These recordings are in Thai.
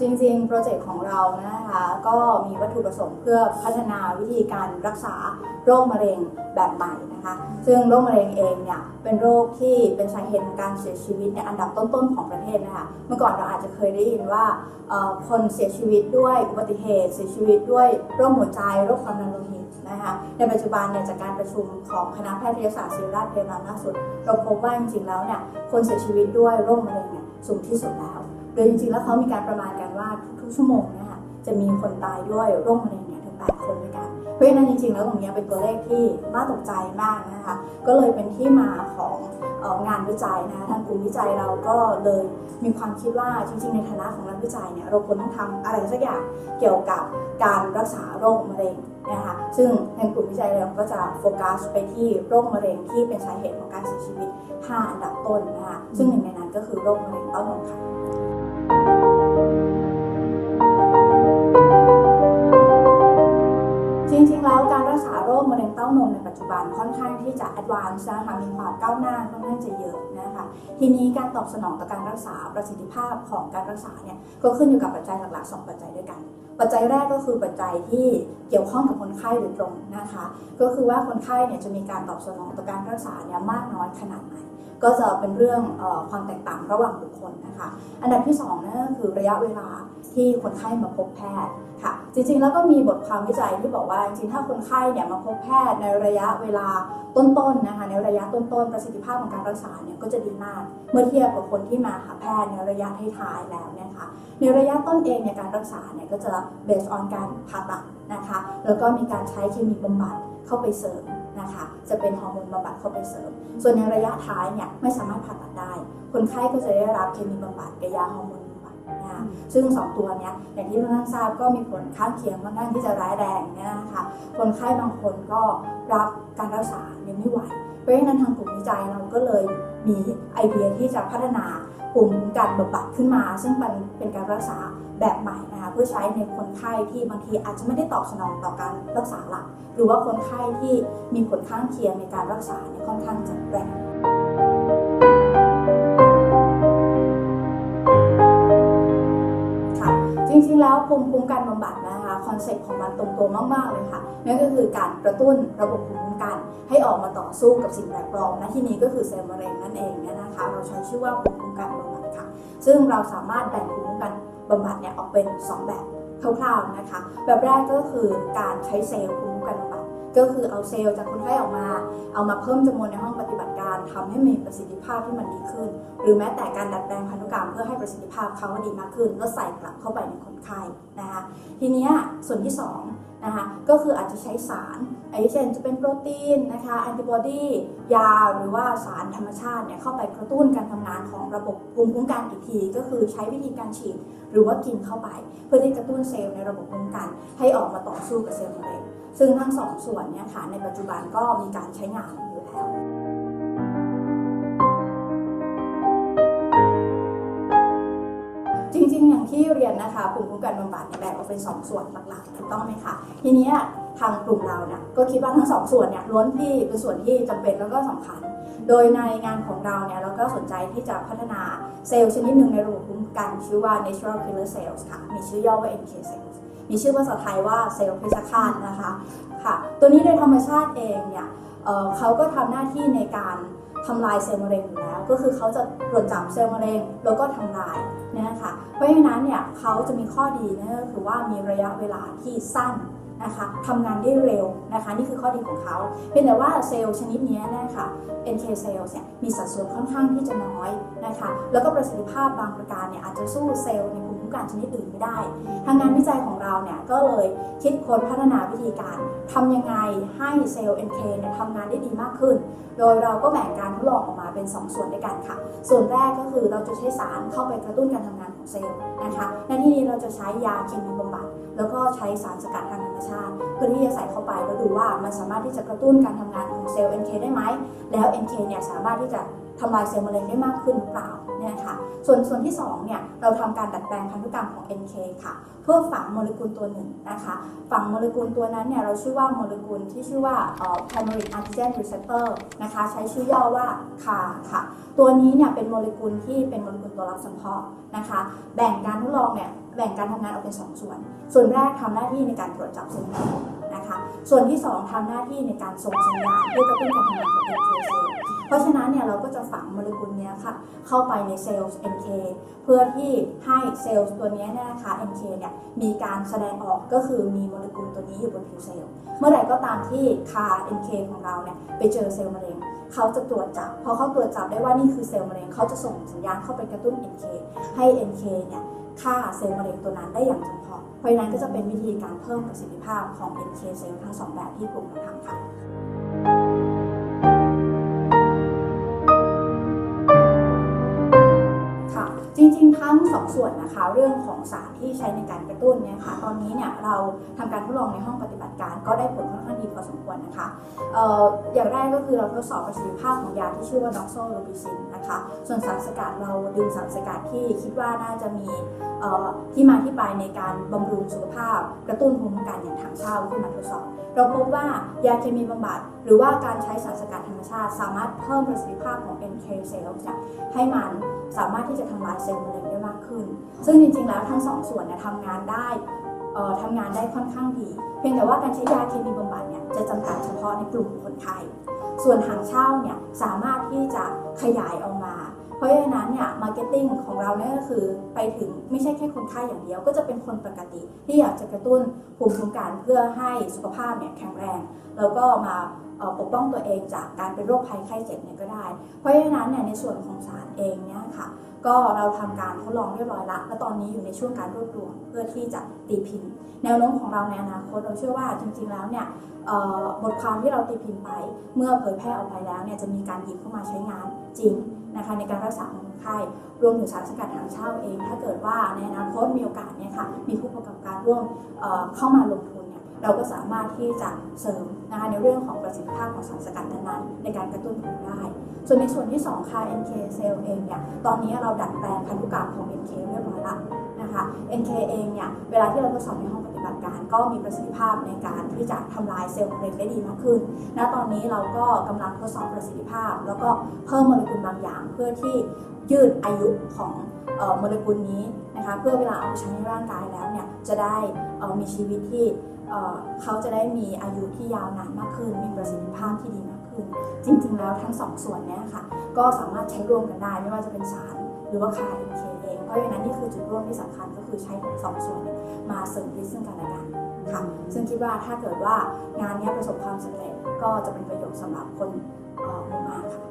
จริงๆ โปรเจกต์ของเรานะคะก็มีวัตถุประสงค์เพื่อพัฒนาวิธีการรักษาโรคมะเร็งแบบใหม่นะคะซึ่งโรคมะเร็งเองเนี่ยเป็นโรคที่เป็นสาเหตุของการเสียชีวิตในอันดับต้นๆของประเทศนะคะเมื่อก่อนเราอาจจะเคยได้ยินว่าคนเสียชีวิตด้วยอุบัติเหตุ เสียชีวิตด้วยโรคหัวใจโรคความดันโลหิตนะคะในปัจจุบันเนี่ยจากการประชุมของคณะแพทยศาสตร์ศิริราชพยาบาลล่าสุดเราพบว่าจริงๆแล้วเนี่ยคนเสียชีวิตด้วยโรคมะเร็งเนี่ยสูงที่สุดแล้ว โดยจริงๆ แล้วเขามีการประมาณกันว่าทุกๆชั่วโมงเนะคะจะมีคนตายด้วยโรคมะเร็งเนี่ยถึง 8 คนด้วยกัน เพราะฉะนั้นจริงๆ แล้วตรงนี้เป็นตัวเลขที่น่าตกใจมากนะคะ ก็เลยเป็นที่มาของงานวิจัยนะคะทางกลุ่มวิจัยเราก็เลยมีความคิดว่าจริงๆ ในฐานะของนักวิจัยเนี่ยเราควรต้องทำอะไรสักอย่างเกี่ยวกับการรักษาโรคมะเร็งนะคะซึ่งในกลุ่มวิจัยเราก็จะโฟกัสไปที่โรคมะเร็งที่เป็นสาเหตุของการเสียชีวิต 5 อันดับต้นนะคะซึ่งหนึ่งในนั้นก็คือโรคมะเร็งเต้านมค่ะ จริงๆ แล้วการรักษาโรคมะเร็งเต้านมในปัจจุบันค่อนข้างที่จะแอดวานซ์นะคะมีความก้าวหน้าค่อนข้างจะเยอะนะคะทีนี้การตอบสนองต่อการรักษาประสิทธิภาพของการรักษาเนี่ยก็ขึ้นอยู่กับปัจจัยหลักๆสองปัจจัยด้วยกัน ปัจจัยแรกก็คือปัจจัยที่เกี่ยวข้องกับคนไข้โดยตรงนะคะ ก็คือว่าคนไข้เนี่ยจะมีการตอบสนองต่อการรักษาเนี่ยมากน้อยขนาดไหน ก็จะเป็นเรื่องอความแตกต่างระหว่างบุคคลนะคะ อันดับที่สองนั่นก็คือระยะเวลาที่คนไข้มาพบแพทย์ค่ะ จริงๆ แล้วก็มีบทความวิจัยที่บอกว่าจริงๆ ถ้าคนไข้เนี่ยมาพบแพทย์ในระยะเวลาต้นๆนะคะ ในระยะต้นๆ ประสิทธิภาพของการรักษาเนี่ยก็จะดีมาก เมื่อเทียบกับคนที่มาหาแพทย์ในระยะท้ายๆ แล้วเนี่ยค่ะในระยะต้นเองเนี่ยการรักษาเนี่ยก็จะ based on การผ่าตัดนะคะ แล้วก็มีการใช้เคมีบำบัดเข้าไปเสริมนะคะ จะเป็นฮอร์โมนบำบัดเข้าไปเสริม ส่วนในระยะท้ายเนี่ยไม่สามารถผ่าตัดได้ คนไข้ก็จะได้รับเคมีบำบัดกับยาฮอร์โมนบำบัดนะซึ่งสองตัวเนี้ยอย่างที่ท่านทราบก็มีผลข้างเคียงค่อนข้างที่จะร้ายแรงเนี่ยนะคะคนไข้บางคนก็รับการรักษาเนี่ยไม่ไหวเพราะฉะนั้นทางกลุ่มวิจัยเราก็เลยมีไอเดียที่จะพัฒนาปุ่มการบำบัดขึ้นมา ซึ่งเป็นเป็นการรักษา แบบใหม่นะคะเพื่อใช้ในคนไข้ที่บางทีอาจจะไม่ได้ตอบสนองต่อการรักษาหลัก หรือว่าคนไข้ที่มีผลข้างเคียงในการรักษาเนี่ยค่อนข้างจะแรงค่ะจริงๆ แล้วภูมิคุ้มกันบำบัดนะคะคอนเซ็ปต์ของมันตรงตัวมากๆเลยค่ะนั่นก็คือการกระตุ้นระบบภูมิคุ้มกัน ให้ออกมาต่อสู้กับสิ่งแปลกปลอมนะที่นี้ก็คือเซลล์มะเร็งนั่นเองเนี่ยนะคะ เราใช้ชื่อว่าภูมิคุ้มกันบำบัดค่ะ ซึ่งเราสามารถแบ่งภูมิ บำบัดเนี่ยออกเป็น 2 แบบคร่าวๆนะคะ แบบแรกก็คือการใช้เซลล์ภูมิคุ้มกันบำบัดก็คือเอาเซลล์จากคนไข้ออกมา เอามาเพิ่มจำนวนในห้อง ปฏิบัติการทำให้มีประสิทธิภาพที่มันดีขึ้น หรือแม้แต่การดัดแปลงพันธุกรรมเพื่อให้ประสิทธิภาพเขาดีมากขึ้นแล้วใส่กลับเข้าไปในคนไข้นะคะทีนี้ส่วนที่2นะคะก็คืออาจจะใช้สารไอเช่นจะเป็นโปรตีนนะคะแอนติบอดียาหรือว่าสารธรรมชาติเนี่ยเข้าไปกระตุ้นการทำงานของระบบภูมิคุ้มกันอีกที ก็คือใช้วิธีการฉีดหรือว่ากินเข้าไป เพื่อที่กระตุ้นเซลล์ในระบบภูมิคุ้มกัน ให้ออกมาต่อสู้กับเซลล์มะเร็งซึ่งทั้งสองส่วนเนี่ยค่ะในปัจจุบันก็มีการใช้งาน ริงๆอย่างที่เรียนนะคะภูมิคุ้มกันบำบัดแบ่งออกเป็น2ส่วนหลักๆถูกต้องไหมคะทีนี้ทางกลุ่มเราเนี่ยก็คิดว่าทั้งสองส่วนเนี่ยล้วนที่เป็นส่วนที่จำเป็นแล้วก็สำคัญ โดยในงานของเราเนี่ยเราก็สนใจที่จะพัฒนาเซลล์ชนิดหนึ่งในระบบภูมิคุ้มกันชื่อว่า natural killer cells ค่ะมีชื่อย่อว่า NK cells มีชื่อภาษาไทยว่าเซลล์เพชฌฆาตนะคะค่ะ ตัวนี้โดยธรรมชาติเองเนี่ยเเขาก็ทำหน้าที่ในการ ทำลายเซลล์มะเร็งอยู่แล้ว ก็คือเขาจะตรวจจับเซลล์มะเร็งแล้วก็ทำลายนะคะเพราะฉะนั้นเนี่ยเขาจะมีข้อดีนั่นก็คือว่ามีระยะเวลาที่สั้นนะคะทำงานได้เร็วนะคะ นี่คือข้อดีของเขาเพียงแต่ว่าเซลล์ชนิดนี้นะคะ NK cells เนี่ยมีสัดส่วนค่อนข้างที่จะน้อยนะคะ แล้วก็ประสิทธิภาพบางประการเนี่ยอาจจะสู้เซลล์ใน กันชนิดอื่นไม่ได้ ทางงานวิจัยของเราเนี่ยก็เลยคิดค้นพัฒนาวิธีการทำยังไงให้เซลล์ NK เนี่ยทำงานได้ดีมากขึ้น โดยเราก็แบ่งการทดลองออกมาเป็น 2 ส่วนด้วยกันค่ะ ส่วนแรกก็คือเราจะใช้สารเข้าไปกระตุ้นการทำงานของเซลล์นะคะในที่นี้เราจะใช้ยาเคมีบำบัดแล้วก็ใช้สารสกัดทางธรรมชาติ เพื่อที่จะใส่เข้าไปแล้วดูว่ามันสามารถที่จะกระตุ้นการทำงานของเซลล์ NK ได้ไหม แล้ว NK เนี่ยสามารถที่จะทำลายเซลล์มะเร็งได้มากขึ้นหรือเปล่า เนี่ยนะคะส่วนส่วนที่2เนี่ยเราทำการดัดแปลงพันธุกรรมของ NK ค่ะ เพื่อฝังโมเลกุลตัวหนึ่งนะคะ ฝังโมเลกุลตัวนั้นเนี่ยเราชื่อว่าโมเลกุลที่ชื่อว่า primary antigen receptor นะคะ ใช้ชื่อย่อว่า CAR ค่ะ ตัวนี้เนี่ยเป็นโมเลกุลที่เป็นโมเลกุลตัวรับสังเคราะห์นะคะ แบ่งการทดลองเนี่ยแบ่งการทำงานออกเป็นสองส่วน ส่วนแรกทำหน้าที่ในการตรวจจับเซลล์มะเร็งนะคะ ส่วนที่สองทำหน้าที่ในการส่งสัญญาณเพื่อกระตุ้นการทำงานของ NK เซลล์ ราะฉะนั้นเนี่ยเราก็จะฝังโมเลกุลนี้ค่ะเข้าไปในเซลล์ NK เพื่อที่ให้เซลล์ตัวนี้เนี่ยนะคะ NK เนี่ยมีการแสดงออกก็คือมีโมเลกุลตัวนี้อยู่บนผิวเซลล์ เมื่อไหร่ก็ตามที่คา NK ของเราเนี่ยไปเจอเซลล์มะเร็งเขาจะตรวจจับพอเขาตรวจจับได้ว่านี่คือเซลล์มะเร็งเขาจะส่งสัญญาณเข้าไปกระตุ้น NK ให้ NK เนี่ยฆ่าเซลล์มะเร็งตัวนั้นได้อย่างจำเพาะเพราะฉะนั้นก็จะเป็นวิธีการเพิ่มประสิทธิภาพของ NK เซลล์ทั้งสองแบบที่กลุ่มเราทำค่ะ ริงๆ ทั้งสองส่วนนะคะเรื่องของสารที่ใช้ในการกระตุ้นเนี่ยค่ะตอนนี้เนี่ยเราทำการทดลองในห้องปฏิบัติการก็ได้ผลค่อนข้างดีพอสมควรนะคะอออย่างแรกก็คือเราทดสอบประสิทธิภาพของยาที่ชื่อว่าด็อกโซโลบิซินนะคะส่วนสารสกัดเราดึงสารสกัดที่คิดว่าน่าจะมีที่มาที่ไปในการบำรุงสุขภาพ กระตุ้นภูมิคุ้มกันอย่างถังเช่าขึ้นมาทดสอบเราพบว่ายาเคมีบำบัดหรือว่าการใช้สารสกัดธรรมชาติ สามารถเพิ่มประสิทธิภาพของ NK cells เนี่ยให้มัน สามารถที่จะทำลายเซลล์มะเร็งได้มากขึ้น ซึ่งจริงๆแล้วทั้งสองส่วนเนี่ยทำงานได้เอ่อทำงานได้ค่อนข้างดี เพียงแต่ว่าการใช้ยาเคมีบำบัดเนี่ยจะจำกัดเฉพาะในกลุ่มคนไข้ส่วนหางเช่าเนี่ยสามารถที่จะขยายออกมา เพราะฉะนั้นเนี่ยมาร์เก็ตติ้งของเราเนี่ยก็คือไปถึงไม่ใช่แค่คนไข้อย่างเดียว ก็จะเป็นคนปกติที่อยากจะกระตุ้นภูมิคุ้มกันเพื่อให้สุขภาพเนี่ยแข็งแรง แล้วก็มา ปกป้องตัวเองจากการเป็นโรคภัยไข้เจ็บเนี่ยก็ได้ เพราะฉะนั้นเนี่ยในส่วนของสารเองเนี่ยค่ะก็เราทำการทดลองเรียบร้อยละและตอนนี้อยู่ในช่วงการรวบรวมเพื่อที่จะตีพิมพ์ แนวโน้มของเราในอนาคตเราเชื่อว่าจริงๆแล้วเนี่ยบทความที่เราตีพิมพ์ไป เมื่อเผยแพร่ออกไปแล้วเนี่ยจะมีการหยิบเข้ามาใช้งานจริงนะคะในการรักษาคนไข้รวมถึงสารสกัดทางเช่าเอง ถ้าเกิดว่าในอนาคตมีโอกาสเนี่ยค่ะมีผู้ประกอบการร่วมเข้ามาลงทุน เราก็สามารถที่จะเสริมนะคะในเรื่องของประสิทธิภาพของสารสกัดนั้นๆในการกระตุ้นภูมิได้ ส่วนในส่วนที่ 2 ค่ะ NK cell เองเนี่ยตอนนี้เราดัดแปลงพันธุกรรมของ NK เรียบร้อยล้วนะคะ NK เองเนี่ยเวลาที่เราทดสอบในห้องปฏิบัติการ ก็มีประสิทธิภาพในการที่จะทำลายเซลล์มะเร็งได้ดีมากขึ้น ณ ตอนนี้เราก็กำลังทดสอบประสิทธิภาพ แล้วก็เพิ่มโมเลกุลบางอย่าง เพื่อที่ยืดอายุของโมเลกุลนี้นะคะเพื่อเวลาเอาไปใช้ในร่างกายแล้วเนี่ยจะได้มีชีวิตที่ เขาจะได้มีอายุที่ยาวนานมากขึ้น มีประสิทธิภาพที่ดีมากขึ้น จริง ๆ แล้วทั้งสองส่วนนี้ค่ะ ก็สามารถใช้ร่วมกันได้ไม่ว่าจะเป็นสารหรือว่าคา NK เองเพราะฉะนั้นนี่คือจุดร่วมที่สำคัญก็คือใช้สองส่วนมาเสริมพิซึ่งกันและกันค่ะซึ่งคิดว่าถ้าเกิดว่างานนี้ประสบความสำเร็จก็จะเป็นประโยชน์สำหรับคนหมู่มากค่ะ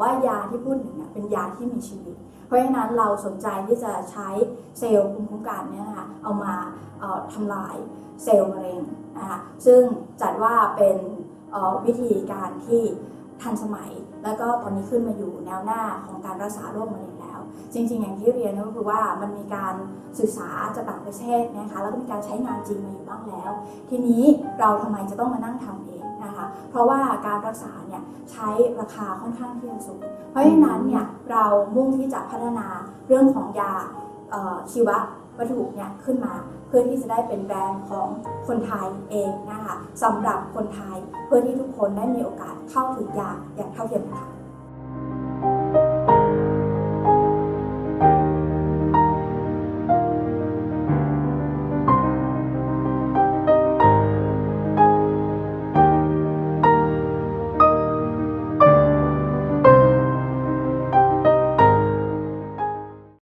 ว่ายาที่พูดถึงเนี่ยเป็นยาที่มีชีวิต เพราะฉะนั้นเราสนใจที่จะใช้เซลล์ภูมิคุ้มกันเนี่ยนะคะเอามาทำลายเซลล์มะเร็งนะคะซึ่งจัดว่าเป็นวิธีการที่ทันสมัย แล้วก็ตอนนี้ขึ้นมาอยู่แนวหน้าของการรักษาโรคมะเร็งแล้ว จริง ๆ อย่างที่เรียนก็คือว่ามันมีการศึกษาจากต่างประเทศนะคะแล้วก็มีการใช้งานจริงมาอยู่บ้างแล้ว ทีนี้เราทำไมจะต้องมานั่งทำเอง นะคะ เพราะว่าการรักษาเนี่ยใช้ราคาค่อนข้างที่จะสูง เพราะฉะนั้นเนี่ยเรามุ่งที่จะพัฒนาเรื่องของยาชีววัตถุเนี่ยขึ้นมาเพื่อที่จะได้เป็นแบรนด์ของคนไทยเองนะคะสำหรับคนไทยเพื่อที่ทุกคนได้มีโอกาสเข้าถึงยาอย่างเท่าเทียมกัน